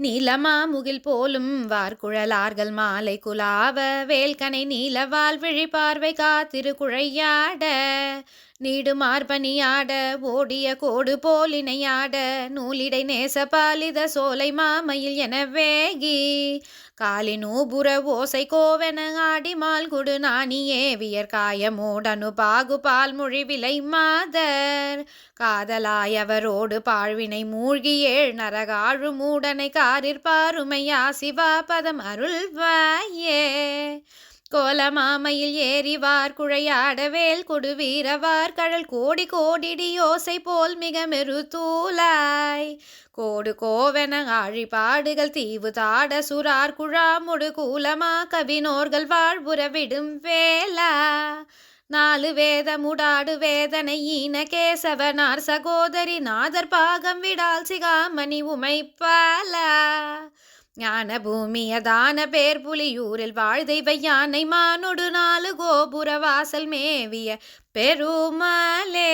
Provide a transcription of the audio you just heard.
நீலமா முகில் போலும் வார்குழலார்கள் மாலை குலாவ வேல்கனை நீலவால் விழிப்பார்வை காத்திருக்குழையாட நீடு மார்பனியாட ஓடிய கோடு போலினையாட நூலிடை நேச பாலித சோலை மாமையில் என வேகி காலி நூபுர ஓசை கோவென ஆடி மால்குடு நாணியே வியற்காயமோடனு பாகு பால் மொழி விலை மாதர் காதலாயவரோடு பாழ்வினை மூழ்கி ஏழ் நரகாழு மூடனை காரிற்பாருமையா சிவா பதம் அருள்வாயே. கோலமாமையில் ஏறிவார் குழையாட வேல் கொடு கடல் கோடி கோடிடி யோசை போல் மிக மெருதூலாய் கோடு கோவென ஆழிபாடுகள் தீவு தாட சுரார் குழாமுடு கூலமா கவினோர்கள் வாழ்வுற விடும் வேலா நாலு வேதமுடாடு வேதனை ஈன கேசவனார் சகோதரி நாதர் பாகம் விடால் சிகாமணி உமைப்பால. ஞான பூமியதான பேர் புலியூரில் வாழ்தெய்வ யானை மானொடு நாலு கோபுர வாசல் மேவிய பெருமாளே